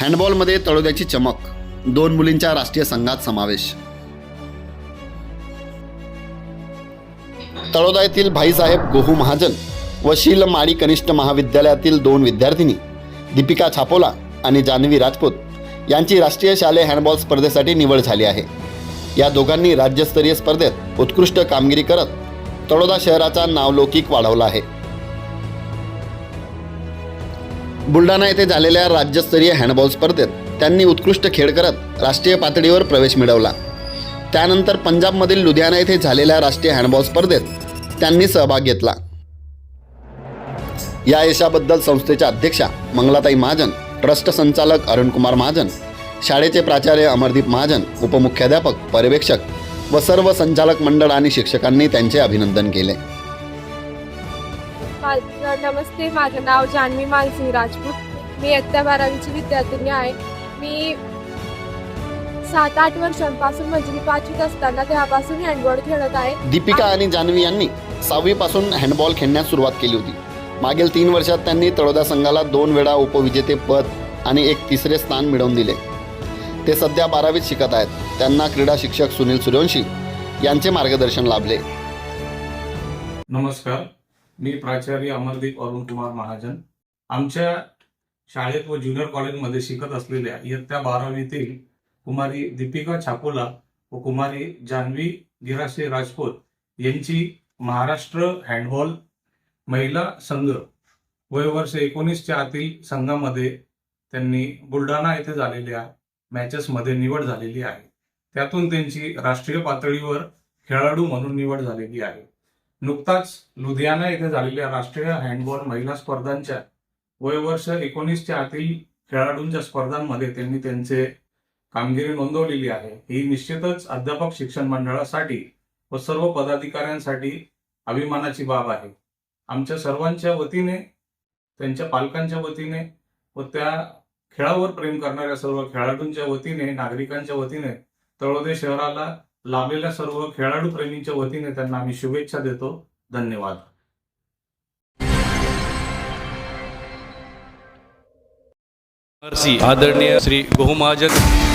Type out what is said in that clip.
हँडबॉलमध्ये तळोद्याची चमक दोन मुलींच्या राष्ट्रीय संघात समावेश. तळोदा येथील भाईसाहेब गोहू महाजन व शील माळी कनिष्ठ महाविद्यालयातील दोन विद्यार्थिनी दीपिका छापोला आणि जान्हवी राजपूत यांची राष्ट्रीय शालेय हँडबॉल स्पर्धेसाठी निवड झाली आहे. या दोघांनी राज्यस्तरीय स्पर्धेत उत्कृष्ट कामगिरी करत तळोदा शहराचा नावलौकिक वाढवला आहे. बुलढाणा येथे झालेल्या राज्यस्तरीय हँडबॉल स्पर्धेत त्यांनी उत्कृष्ट खेळ करत राष्ट्रीय पातळीवर प्रवेश मिळवला. त्यानंतर पंजाबमधील लुधियाना येथे झालेल्या राष्ट्रीय हँडबॉल स्पर्धेत त्यांनी सहभाग घेतला. या यशाबद्दल संस्थेच्या अध्यक्षा मंगलाताई महाजन ट्रस्ट संचालक अरुणकुमार महाजन शाळेचे प्राचार्य अमरदीप महाजन उपमुख्याध्यापक पर्यवेक्षक व सर्व संचालक मंडळ आणि शिक्षकांनी त्यांचे अभिनंदन केले. मा- नमस्ते माझं नाव जान्हवी मानसिंग राजपूत. मी इयत्ता बारावीची विद्यार्थिनी आहे. मी सात आठ वर्षांपासून म्हणजे मी पाचवीत असताना तेव्हापासून हँडबॉल खेळत आहे. दीपिका आणि जान्हवी यांनी सहावीपासून हँडबॉल खेळण्यास सुरुवात केली होती. मागील तीन वर्षात त्यांनी तळोदा संघाला दोन वेळा उपविजेते पद आणि एक तिसरे स्थान मिळवून दिले. ते सध्या बारावीत शिकत आहेत. त्यांना क्रीडा शिक्षक सुनील सूर्यवंशी यांचे मार्गदर्शन लाभले. नमस्कार. मी प्राचार्य अमरदीप अरुण कुमार महाजन. आमच्या शाळेत व ज्युनियर कॉलेजमध्ये शिकत असलेल्या इयत्ता बारावीतील कुमारी दीपिका छापोला व कुमारी जान्हवी गिरासे राजपूत यांची महाराष्ट्र हँडबॉल महिला संघ वयवर्ष एकोणीसच्या आतील संघामध्ये त्यांनी बुलढाणा येथे झालेल्या मॅचेसमध्ये निवड झालेली आहे. त्यातून त्यांची राष्ट्रीय पातळीवर खेळाडू म्हणून निवड झालेली आहे. नुकताच लुधियाना येथे झालेल्या राष्ट्रीय हँडबॉल महिला स्पर्धांच्या वयवर्ष एकोणीसच्या आतील खेळाडूंच्या स्पर्धांमध्ये त्यांनी त्यांचे कामगिरी नोंदवलेली आहे. ही निश्चितच अध्यापक शिक्षण मंडळासाठी व सर्व पदाधिकाऱ्यांसाठी अभिमानाची बाब आहे. आमच्या सर्वांच्या वतीने त्यांच्या पालकांच्या वतीने व त्या खेळावर प्रेम करणाऱ्या सर्व खेळाडूंच्या वतीने नागरिकांच्या वतीने तळोदे शहराला लाभलेल्या सर्व खेळाडू प्रेमींच्या वतीने त्यांना आम्ही शुभेच्छा देतो. धन्यवाद. आदरणीय श्री बहुमहाजन महाजन